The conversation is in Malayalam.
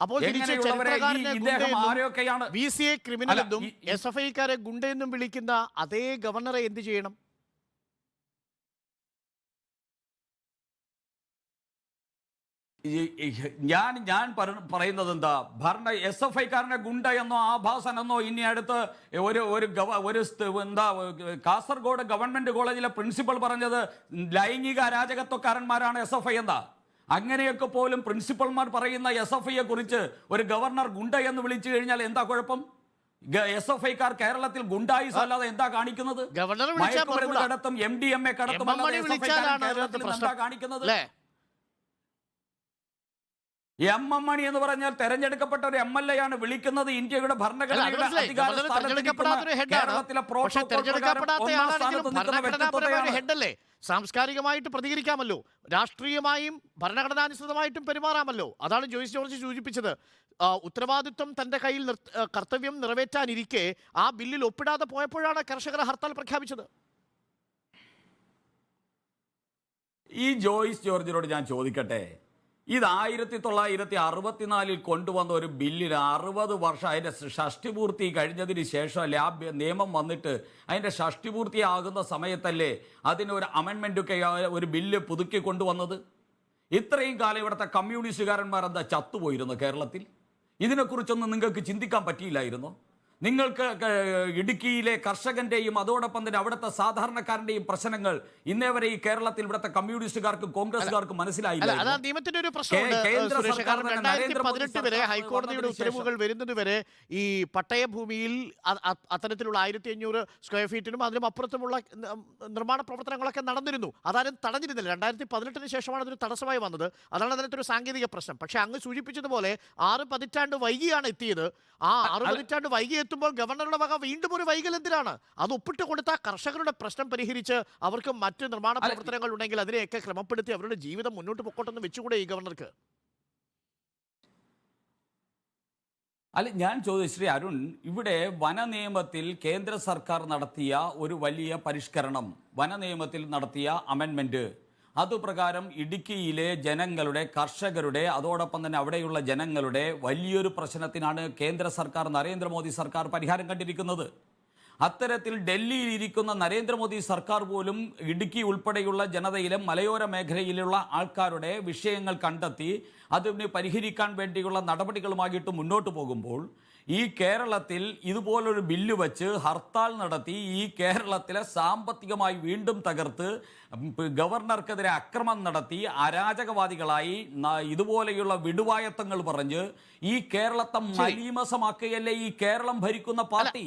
അപ്പോൾ വി സി എ ക്രിമിനൽ എന്നും എസ് എഫ് ഐക്കാരെ ഗുണ്ടയെന്നും വിളിക്കുന്ന അതേ ഗവർണറെ എന്ത് ചെയ്യണം? ഞാൻ ഞാൻ പറയുന്നത് എന്താ? ഭരണ എസ് എഫ് ഐക്കാരനെ ഗുണ്ട എന്നോ ആഭാസൻ എന്നോ ഇനി അടുത്ത് ഒരു ഒരു ഒരു എന്താ കാസർഗോഡ് ഗവൺമെന്റ് കോളേജിലെ പ്രിൻസിപ്പൽ പറഞ്ഞത് ലൈംഗിക അരാജകത്വക്കാരന്മാരാണ് എസ് എഫ് ഐ എന്താ? അങ്ങനെയൊക്കെ പോലും പ്രിൻസിപ്പൽമാർ പറയുന്ന എസ് എഫ് ഐയെ കുറിച്ച് ഒരു ഗവർണർ ഗുണ്ട എന്ന് വിളിച്ചു കഴിഞ്ഞാൽ എന്താ കുഴപ്പം? എസ് എഫ് ഐക്കാർ കേരളത്തിൽ ഗുണ്ടായി അല്ലാതെ എന്താ കാണിക്കുന്നത്. കടത്തും എം ഡി എം എ കടത്തും എം എം അല്ലാതെ മണി SFI ക്കാരൻ വിളിച്ചാലാണ് കേരളത്തിൽ അതിനകത്ത് നിന്ന് പ്രശ്നം എന്താ കാണിക്കുന്നത് അല്ലേ എം എം മണി എന്ന് പറഞ്ഞാൽ തെരഞ്ഞെടുക്കപ്പെട്ട ഒരു എം എൽ എ ആണ് വിളിക്കുന്നത് ഇന്ത്യയുടെ ഭരണഘടനയുടെ. അധികാര. കേരളത്തിലെ ഹെഡല്ലേ സാംസ്കാരികമായിട്ട് പ്രതികരിക്കാമല്ലോ. രാഷ്ട്രീയമായും ഭരണഘടനാനുസൃതമായിട്ടും പെരുമാറാമല്ലോ. അതാണ് ജോയിസ് ജോർജ് സൂചിപ്പിച്ചത്. ഉത്തരവാദിത്വം തന്റെ കയ്യിൽ കർത്തവ്യം നിറവേറ്റാനിരിക്കെ ആ ബില്ലിൽ ഒപ്പിടാതെ പോയപ്പോഴാണ് കർഷകർ ഹർത്താൽ പ്രഖ്യാപിച്ചത്. ഈ ജോയിസ് ജോർജിനോട് ഞാൻ ചോദിക്കട്ടെ? ഇത് ആയിരത്തി തൊള്ളായിരത്തി അറുപത്തിനാലിൽ കൊണ്ടുവന്ന ഒരു ബില്ലിന് അറുപത് വർഷം അതിന്റെ ഷഷ്ടിപൂർത്തി കഴിഞ്ഞതിന് ശേഷം ലാഭ്യ നിയമം വന്നിട്ട് അതിന്റെ ഷഷ്ടിപൂർത്തിയാകുന്ന സമയത്തല്ലേ അതിനൊരു അമെൻമെന്റൊക്കെ ഒരു ബില്ല് പുതുക്കി കൊണ്ടുവന്നത്? ഇത്രയും കാലം ഇവിടുത്തെ കമ്മ്യൂണിസ്റ്റുകാരന്മാർ എന്താ ചത്തുപോയിരുന്നു കേരളത്തിൽ? ഇതിനെക്കുറിച്ചൊന്നും നിങ്ങൾക്ക് ചിന്തിക്കാൻ പറ്റിയില്ലായിരുന്നോ? നിങ്ങൾക്ക് ഇടുക്കിയിലെ കർഷകന്റെയും അതോടൊപ്പം തന്നെ അവിടുത്തെ സാധാരണക്കാരന്റെയും പ്രശ്നങ്ങൾ ഇന്നേ വരെ ഈ കേരളത്തിൽ ഇവിടുത്തെ കമ്മ്യൂണിസ്റ്റുകാർക്കും കോൺഗ്രസ്സുകാർക്കും മനസ്സിലായില്ല നിയമത്തിന്റെ ഒരു പതിനെട്ട് വരെ ഹൈക്കോടതിയുടെ ഉത്തരവുകൾ വരുന്നത് വരെ ഈ പട്ടയഭൂമിയിൽ അത്തരത്തിലുള്ള ആയിരത്തി അഞ്ഞൂറ് സ്ക്വയർ ഫീറ്റിനും അതിനും അപ്പുറത്തുമുള്ള നിർമ്മാണ പ്രവർത്തനങ്ങളൊക്കെ നടന്നിരുന്നു. അതാരും തടഞ്ഞിരുന്നില്ല. രണ്ടായിരത്തി പതിനെട്ടിന് ശേഷമാണ് അതൊരു തടസ്സമായി വന്നത്. അതാണ് അതിനകത്ത് ഒരു സാങ്കേതിക പ്രശ്നം. പക്ഷേ അങ്ങ് സൂചിപ്പിച്ചതുപോലെ ആറ് പതിറ്റാണ്ട് വൈകിയാണ് എത്തിയത്. ആ ആറ് പതിറ്റാണ്ട് വൈകി എത്തുമ്പോൾ ഗവർണറുടെ വക വീണ്ടും ഒരു വൈകൽ എന്തിനാണ്? അത് ഒപ്പിട്ട് കൊടുത്ത കർഷകരുടെ പ്രശ്നം പരിഹരിച്ച് അവർക്ക് മറ്റ് നിർമ്മാണ പ്രവർത്തനങ്ങൾ ഉണ്ടെങ്കിൽ അതിനെയൊക്കെ ക്രമപ്പെടുത്തി അവരുടെ ജീവിതം മുന്നോട്ട് പൊക്കോട്ടെന്ന് വെച്ചുകൂടെ ഈ ഗവർണർക്ക്? അല്ല ഞാൻ ചോദിച്ചു ശ്രീ അരുൺ ഇവിടെ വന നിയമത്തിൽ കേന്ദ്ര സർക്കാർ നടത്തിയ ഒരു വലിയ പരിഷ്കരണം വന നിയമത്തിൽ നടത്തിയ അമെൻമെന്റ് അതുപ്രകാരം ഇടുക്കിയിലെ ജനങ്ങളുടെ കർഷകരുടെ അതോടൊപ്പം തന്നെ അവിടെയുള്ള ജനങ്ങളുടെ വലിയൊരു പ്രശ്നത്തിനാണ് കേന്ദ്ര സർക്കാർ നരേന്ദ്രമോദി സർക്കാർ പരിഹാരം കണ്ടിരിക്കുന്നത്. അത്തരത്തിൽ ഡൽഹിയിൽ ഇരിക്കുന്ന നരേന്ദ്രമോദി സർക്കാർ പോലും ഇടുക്കി ഉൾപ്പെടെയുള്ള ജനതയിലെ മലയോര മേഖലയിലുള്ള ആൾക്കാരുടെ വിഷയങ്ങൾ കണ്ടെത്തി അതിന് പരിഹരിക്കാൻ വേണ്ടിയുള്ള നടപടികളുമായിട്ട് മുന്നോട്ട് പോകുമ്പോൾ ഈ കേരളത്തിൽ ഇതുപോലൊരു ബില്ല് വച്ച് ഹർത്താൽ നടത്തി ഈ കേരളത്തിലെ സാമ്പത്തികമായി വീണ്ടും തകർത്ത് ഗവർണർക്കെതിരെ അക്രമം നടത്തി അരാജകവാദികളായി ഇതുപോലെയുള്ള വിടുവായത്തങ്ങൾ പറഞ്ഞ് ഈ കേരളത്തെ മലീമസമാക്കുകയല്ലേ ഈ കേരളം ഭരിക്കുന്ന പാർട്ടി?